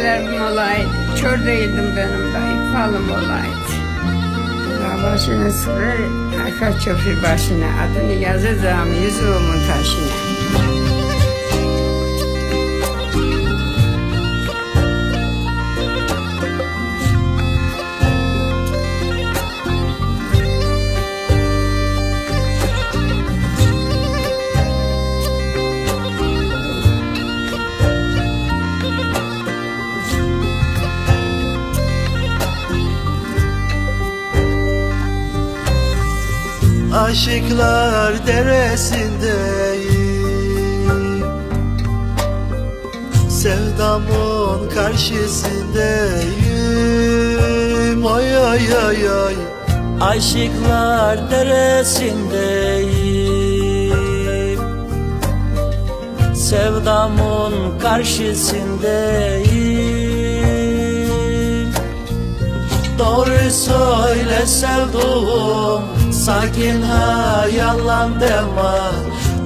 Bebeklerim olaydı. Kör değildim benim dahi. Falım olaydı. Dağ başına sıra arka köprü başına adını yazacağım yüzüğümün taşına. Aşıklar deresindeyim Sevdamın karşısındayım. Oy oy oy oy Aşıklar deresindeyim Sevdamın karşısındayım. Doğru söyle sevduğum Sakin ha yalan deme.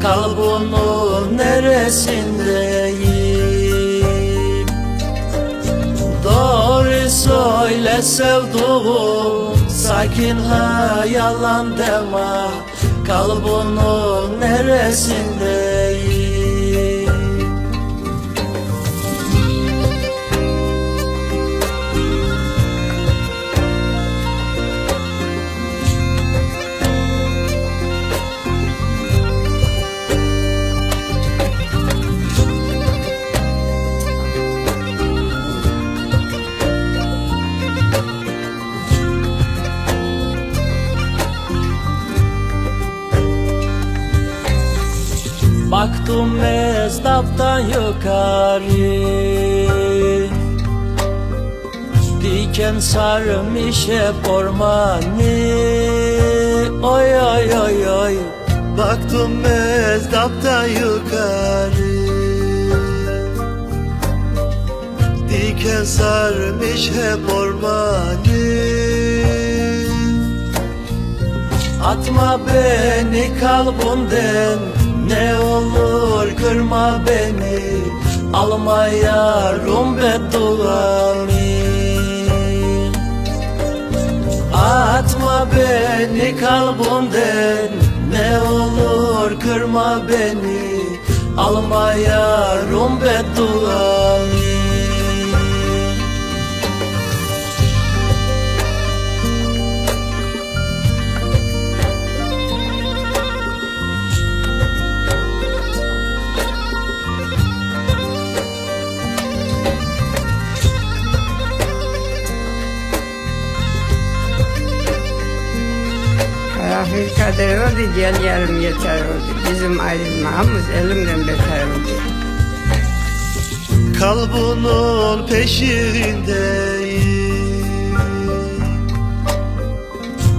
Kalbinin neresindeyim? Doğru söyle sevduğum. Sakin ha yalan deme. Kalbinin neresindeyim Baktım mezdaptan yukarı. Diken sarmış hep ormanı. Oy oy oy oy. Baktım mezdaptan yukarı. Diken sarmış hep ormanı. Atma beni kalbimden beni Alma yarım bedduamı Atma beni kalbimden Ne olur kırma beni Alma yarım bedduamı Karanfil kader oldu gel yarım yeter oldu. Bizim ayrılmamız elimden beter oldu. Kalbinin peşindeyim.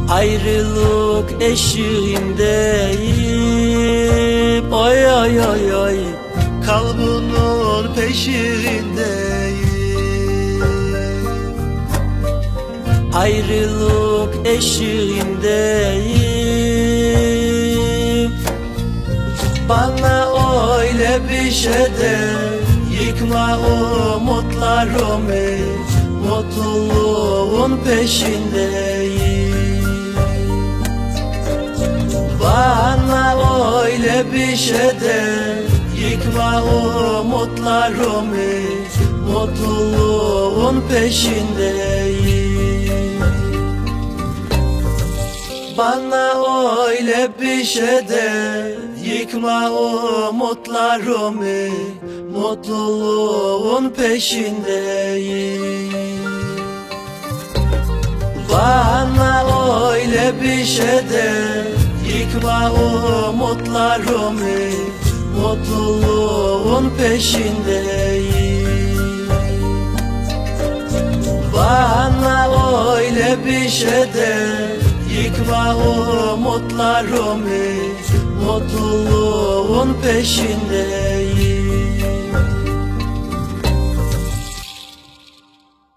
Ayrılık eşiğindeyim. Oy oy oy oy Kalbinin peşindeyim. Ayrılık eşiğindeyim Bana öyle bir şey de Yıkma umutlarımı Mutluluğun peşindeyim. Bana öyle bir şey de Yıkma umutlarımı Mutluluğun peşindeyim. Bana öyle bir şey de Yıkma umutlarımı Mutluluğun peşindeyim. Bana öyle bir şey de Yıkma umutlarımı Mutluluğun peşindeyim. Bana öyle bir şey de Yıkma umutlarımı Mutluluğun peşindeyim